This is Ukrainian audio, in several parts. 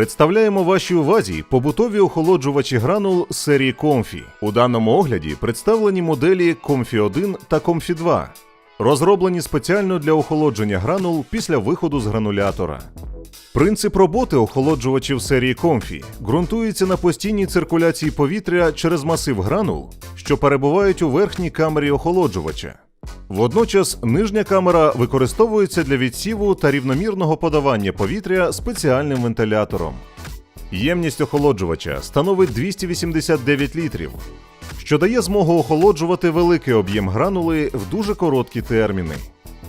Представляємо вашій увазі побутові охолоджувачі гранул серії Comfy. У даному огляді представлені моделі Comfy 1 та Comfy 2, розроблені спеціально для охолодження гранул після виходу з гранулятора. Принцип роботи охолоджувачів серії Comfy ґрунтується на постійній циркуляції повітря через масив гранул, що перебувають у верхній камері охолоджувача. Водночас нижня камера використовується для відсіву та рівномірного подавання повітря спеціальним вентилятором. Ємність охолоджувача становить 289 літрів, що дає змогу охолоджувати великий об'єм гранули в дуже короткі терміни.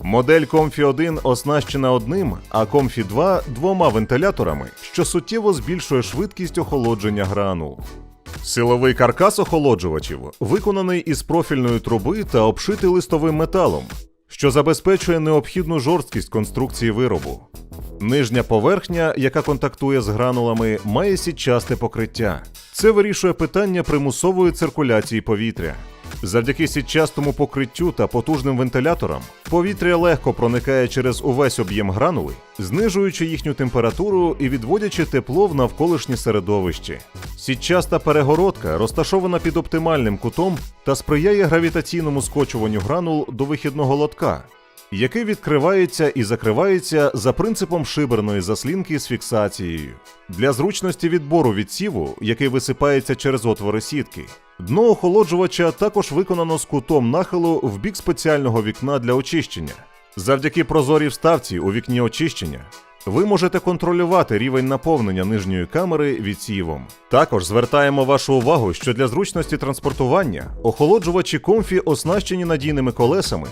Модель Comfy 1 оснащена одним, а Comfy 2 двома вентиляторами, що суттєво збільшує швидкість охолодження гранул. Силовий каркас охолоджувачів виконаний із профільної труби та обшитий листовим металом, що забезпечує необхідну жорсткість конструкції виробу. Нижня поверхня, яка контактує з гранулами, має сітчасте покриття. Це вирішує питання примусової циркуляції повітря. Завдяки сітчастому покриттю та потужним вентиляторам повітря легко проникає через увесь об'єм гранули, знижуючи їхню температуру і відводячи тепло в навколишнє середовище. Сітчаста перегородка розташована під оптимальним кутом та сприяє гравітаційному скочуванню гранул до вихідного лотка, який відкривається і закривається за принципом шиберної заслінки з фіксацією. Для зручності відбору відсіву, який висипається через отвори сітки, дно охолоджувача також виконано з кутом нахилу в бік спеціального вікна для очищення. Завдяки прозорій вставці у вікні очищення ви можете контролювати рівень наповнення нижньої камери відсівом. Також звертаємо вашу увагу, що для зручності транспортування охолоджувачі комфі оснащені надійними колесами,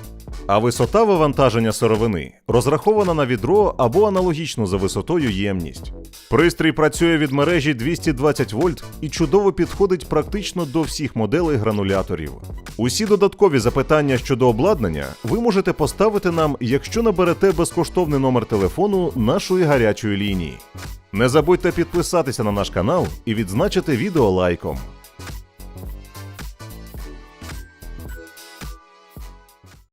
а висота вивантаження сировини розрахована на відро або аналогічну за висотою ємність. Пристрій працює від мережі 220 вольт і чудово підходить практично до всіх моделей грануляторів. Усі додаткові запитання щодо обладнання ви можете поставити нам, якщо наберете безкоштовний номер телефону нашої гарячої лінії. Не забудьте підписатися на наш канал і відзначити відео лайком.